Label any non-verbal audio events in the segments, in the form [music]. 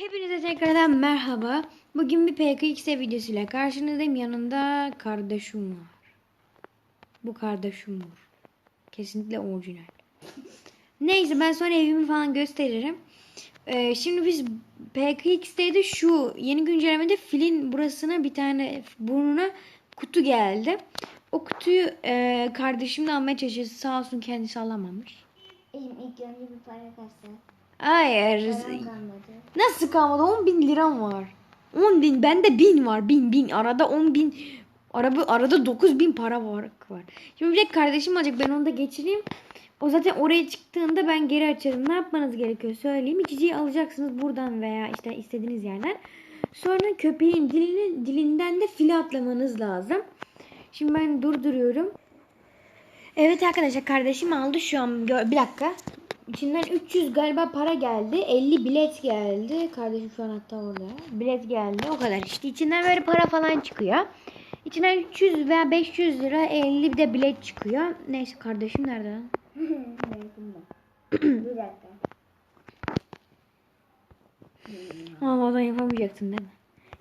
Hepinize tekrardan merhaba. Bugün bir PKXD videosuyla karşınızdayım. Yanında kardeşim var. Bu kardeşim var. Kesinlikle orijinal. Neyse ben sonra evimi falan gösteririm. Ee, şimdi biz PKXD'de şu yeni güncellemede filin burasına bir tane burnuna kutu geldi. O kutuyu e, kardeşimle almaya çalışıyoruz. Sağ olsun kendisi alamamış. İlk önce bir para kassa. Hayır. Param kalmadı. Nasıl kalmadı? 10 bin liram var. 10 bin. Bende bin var. Bin bin. Arada 10 bin. Araba, arada 9 bin para var. Şimdi bir de kardeşim olacak. Ben onu da geçireyim. O zaten oraya çıktığında ben geri açarım. Ne yapmanız gerekiyor söyleyeyim. İçeceği alacaksınız buradan veya işte istediğiniz yerden. Sonra köpeğin dilini, dilinden de file atlamanız lazım. Şimdi ben durduruyorum. Evet arkadaşlar kardeşim aldı şu an. Bir dakika. İçinden 300 galiba para geldi. 50 bilet geldi. Kardeşim şu an hatta orada. Bilet geldi. O kadar işte. İçinden böyle para falan çıkıyor. İçinden 300 veya 500 lira 50 de bilet çıkıyor. Neyse kardeşim nerede bir dakika. Havadan yapamayacaksın değil mi?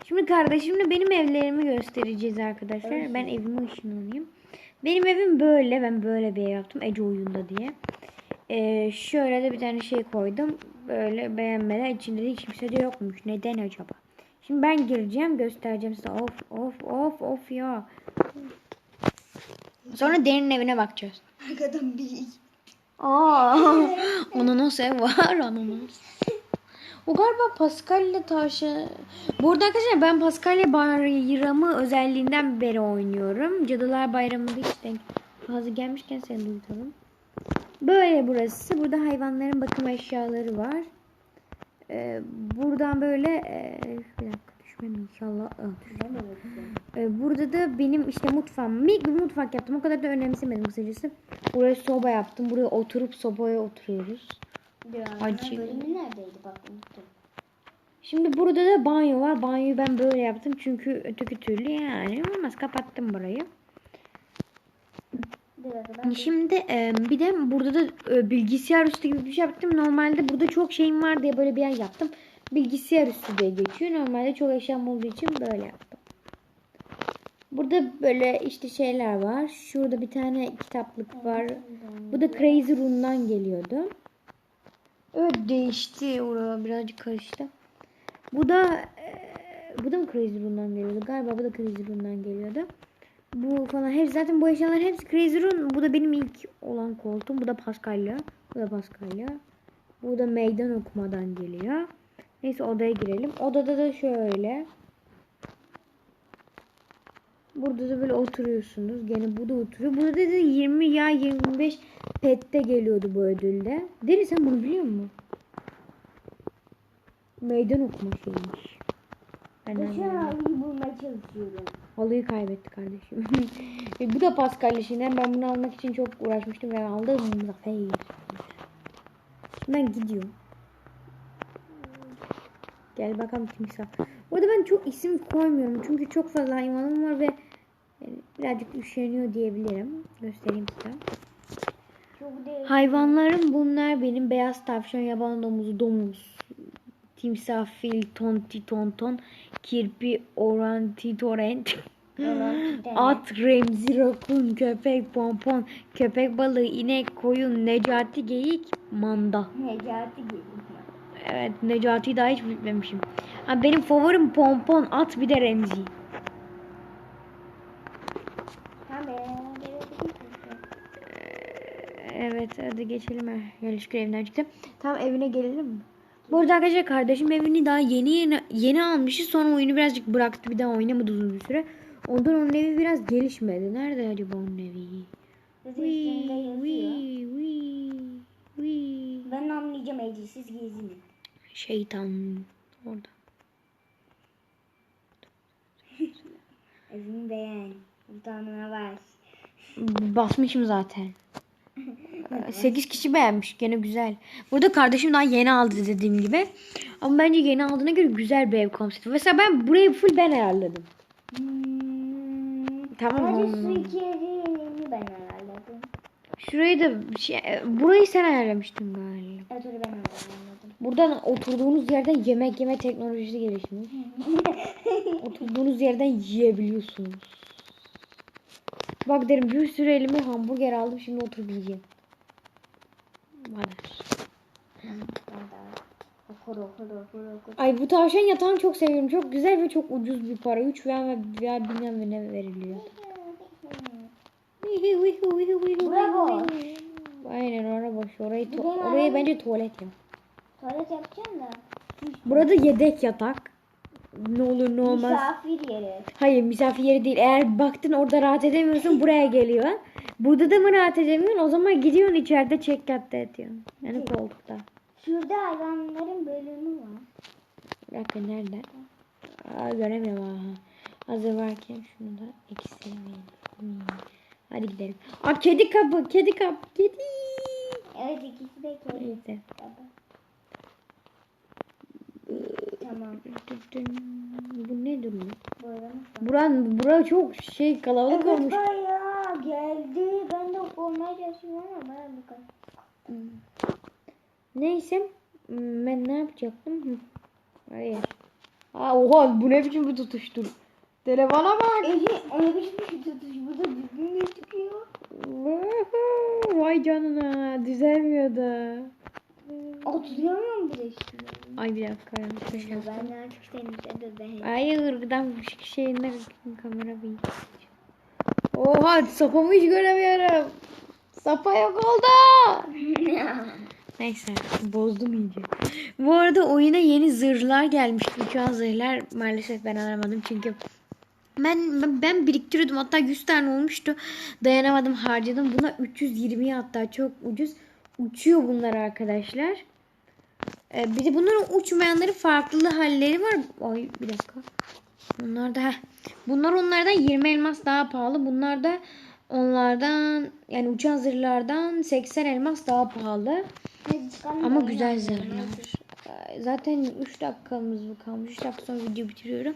Şimdi kardeşimle benim evlerimi göstereceğiz arkadaşlar. Ben evime ışınlanayım. Benim evim böyle. Ben böyle bir ev yaptım. Ece oyunda diye. Ee, şöyle de bir tane şey koydum. Böyle beğenmeler. içinde de kimse de yokmuş. Neden acaba? Şimdi ben gireceğim. Göstereceğim size. Of of of of ya. Sonra derin evine bakacağız. Arkadan bir Aa, [laughs] ananas ev var ananas. O galiba Pascal'le taşı. Burada arkadaşlar ben Pascal'le bayramı özelliğinden beri oynuyorum. Cadılar Bayramı'nda hiç denk fazla gelmişken seni duyuralım. Böyle burası. Burada hayvanların bakım eşyaları var. Ee, buradan böyle e, bir dakika düşmem inşallah. Düştüm. Ee, burada da benim işte mutfağım. Minik bir mutfak yaptım. O kadar da önemsemedim kısacası. Buraya soba yaptım. Buraya oturup sobaya oturuyoruz. Acı. bölümü neredeydi bak unuttum. Şimdi burada da banyo var. Banyoyu ben böyle yaptım. Çünkü öteki türlü yani olmaz. Kapattım burayı. Ben Şimdi e, bir de burada da e, bilgisayar üstü gibi bir şey yaptım. Normalde burada çok şeyim var diye böyle bir yer yaptım. Bilgisayar üstü diye geçiyor. Normalde çok eşyam olduğu için böyle yaptım. Burada böyle işte şeyler var. Şurada bir tane kitaplık var. Bu da Crazy Room'dan geliyordu. Evet değişti. Orada birazcık karıştı. Bu da e, bu da mı Crazy Room'dan geliyordu? Galiba bu da Crazy Room'dan geliyordu. Bu falan hep zaten bu eşyalar hepsi Crazy Room. Bu da benim ilk olan koltuğum. Bu da Pascal'ya. Bu da Pascal'ya. Bu da meydan okumadan geliyor. Neyse odaya girelim. Odada da şöyle. Burada da böyle oturuyorsunuz. Gene bu da oturuyor. Burada da 20 ya 25 pette geliyordu bu ödülde. Deri sen bunu biliyor musun? Meydan okuma şeymiş. Ben şu anlamadım. an halıyı bulmaya çalışıyorum. Halıyı kaybetti kardeşim. [laughs] E, bu da Pascal işinden. Ben bunu almak için çok uğraşmıştım ve aldım. Zafer. Şimdi ben gidiyorum. Gel bakalım timsah. Bu arada ben çok isim koymuyorum. Çünkü çok fazla hayvanım var ve yani birazcık üşeniyor diyebilirim. Göstereyim size. Hayvanlarım bunlar benim. Beyaz tavşan, yaban domuzu, domuz, timsah, fil, tonti, tonton, kirpi, oranti, torrent. At, remzi, rakun, köpek, pompon, köpek balığı, inek, koyun, necati, geyik, manda. Necati geliyor. Evet Necati'yi daha hiç bilmemişim. Ha, benim favorim pompon, at bir de remzi. Evet hadi geçelim. Şükür evinden çıktım. Tamam evine gelelim mi? Bu arada arkadaşlar kardeşim evini daha yeni yeni, yeni almıştı. Sonra oyunu birazcık bıraktı. Bir daha oynamadı uzun bir süre. Ondan onun evi biraz gelişmedi. Nerede acaba onun evi? Wii, wii, wii, wii. Ben anlayacağım ecisiz gezini. Şeytan orada. [laughs] Evimi beğen. Tane var. Basmışım zaten. 8 kişi beğenmiş. Gene güzel. Burada kardeşim daha yeni aldı dediğim gibi. Ama bence yeni aldığına göre güzel bir ev konsepti. Mesela ben burayı full ben ayarladım. Hmm. Tamam mı? su ben ayarladım. Şurayı da şey, burayı sen ayarlamıştın galiba. Evet öyle ben ayarladım. Buradan oturduğunuz yerden yemek yeme teknolojisi gelişmiş. [laughs] oturduğunuz yerden yiyebiliyorsunuz. Bak derim bir sürü elime hamburger aldım şimdi oturup yiyeceğim. Ay bu tavşan yatağını çok seviyorum. Çok güzel ve çok ucuz bir para. 3 veya veya bilmem ne veriliyor. Bravo. Aynen orada boş. Orayı oraya yani- bence tuvalet yap. Tuvalet yapacağım da. Burada yedek yatak. Ne olur ne olmaz. Misafir yeri. Hayır misafir yeri değil. Eğer baktın orada rahat edemiyorsun buraya geliyor. Burada da mı rahat edemiyorsun? O zaman gidiyorsun içeride check out'ta yatıyorsun. Yani koltukta. Şurada hayvanların bölümü var. Bir dakika nerede? Aa, göremiyorum aha. Hazır varken şunu da eksilmeyelim. Hmm. Hadi gidelim. Aa kedi kapı, kedi kapı, kedi. Evet ikisi de kedi. Neyse. Baba. Tamam. Bu ne durum? Buran, bura çok şey kalabalık Evet olmuş. bayağı geldi. Ben de olmaya çalışıyorum ama bayağı bir kadar. Neyse. Hmm, Ben ne yapacaktım? Hayır. Aa, oha bu ne biçim bir tutuştur. Telefona bak. Eli ona bir şey tutuş burada düzgün gözüküyor. Vay canına düzelmiyor da. Aa tutulamıyorum bile işte. Ay bir dakika bir şey. Ben artık senin de ben. Ay ırgıdan şeyinden kamera bir. Oha sapamı hiç göremiyorum. Sapa yok oldu. [laughs] Neyse bozdum iyice. Bu arada oyuna yeni zırhlar gelmiş. Şu an zırhlar maalesef ben alamadım çünkü ben ben- ben biriktiriyordum hatta 100 tane olmuştu. Dayanamadım harcadım. Buna 320 hatta çok ucuz. Uçuyor bunlar arkadaşlar. Ee, bir de bunların uçmayanların farklı halleri var. Ay bir dakika. Bunlar da heh. Bunlar onlardan 20 elmas daha pahalı. Bunlar da onlardan yani uçan zırhlardan 80 elmas daha pahalı. Ama güzel zırhlar. Ee, Zaten 3 dakikamız mı kalmış. 3 dakika sonra video bitiriyorum.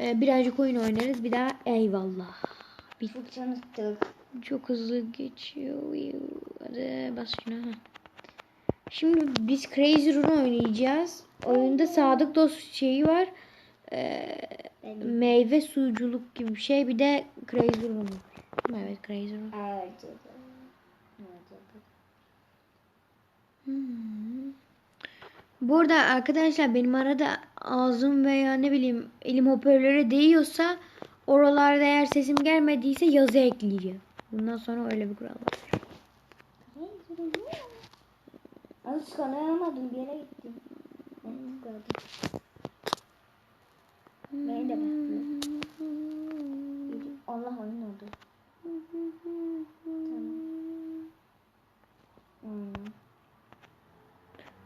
Ee, birazcık oyun oynarız. Bir daha eyvallah. Tanıttık. çok hızlı geçiyor. Hadi bas şuna. Şimdi biz Crazy Run oynayacağız. Oyunda Sadık Dost şeyi var. Ee, meyve suyuculuk gibi bir şey. Bir de Crazy Run var. Evet Crazy Run. Hmm. Bu arada arkadaşlar benim arada ağzım veya ne bileyim elim hoparlöre değiyorsa oralarda eğer sesim gelmediyse yazı ekleyeceğim. Bundan sonra öyle bir kural var. Az kanayamadım bir yere gittim. Ben gördüm. Beni de bekliyor. Allah oyun oldu. Hmm.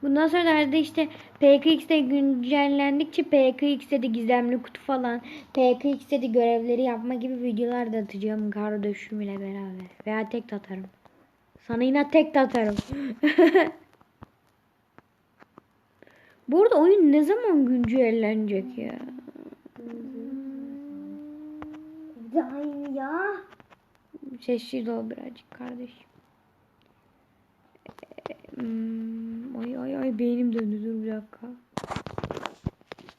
Bundan sonra da işte PKX'de güncellendikçe PKX'de de gizemli kutu falan, PKX'de de görevleri yapma gibi videolar da atacağım kardeşim ile beraber. Veya tek atarım. Sana yine tek atarım. [laughs] Bu arada oyun ne zaman güncellenecek ya? Daim ya. Sessiz ol birazcık kardeşim. Hmm, ay ay ay beynim döndü dur bir dakika.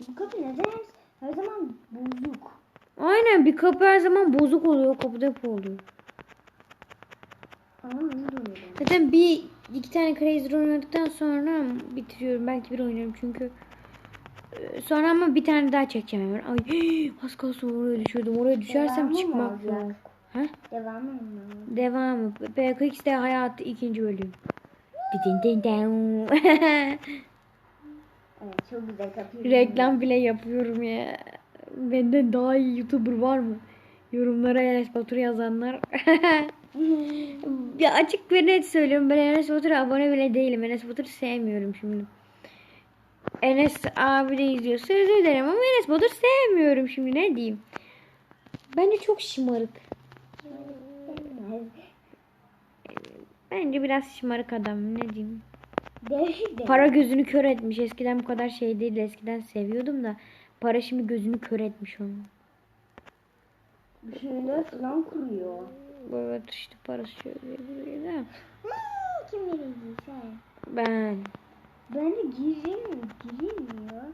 Bu kapı neden her zaman bozuk? Aynen bir kapı her zaman bozuk oluyor. Kapı depo oluyor. Dönüyor. Zaten bir iki tane Crazy Run oynadıktan sonra bitiriyorum. Belki bir oynarım çünkü e, sonra ama bir tane daha çekeceğim hemen. Ay az kalsın oraya düşüyordum. Oraya düşersem Devamı mı çıkmak yok. Ha? Devamı mı? Devamı. PKX'de hayatı ikinci bölüm. [laughs] Evet çok güzel kapı. Reklam bile yapıyorum ya. Benden daha iyi YouTuber var mı? Yorumlara Enes Batur yazanlar. [laughs] ya açık ve net söylüyorum. Ben Enes Batur'a abone bile değilim. Enes Batur'u sevmiyorum şimdi. Enes abi de izliyorsa özür dilerim ama Enes Batur sevmiyorum şimdi ne diyeyim. Bence çok şımarık. Bence biraz şımarık adam ne diyeyim. Para gözünü kör etmiş. Eskiden bu kadar şey değil. Eskiden seviyordum da para şimdi gözünü kör etmiş onu. Bir şeyler falan kuruyor. Evet işte parası şöyle. Hmm, Kim verildi sen? Ben. Ben de gireyim mi? Gireyim mi ya?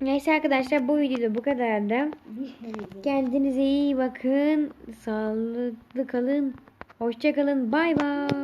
Neyse arkadaşlar bu videoda bu kadardı. Kendinize iyi bakın. Sağlıklı kalın. Hoşça kalın. Bay bay.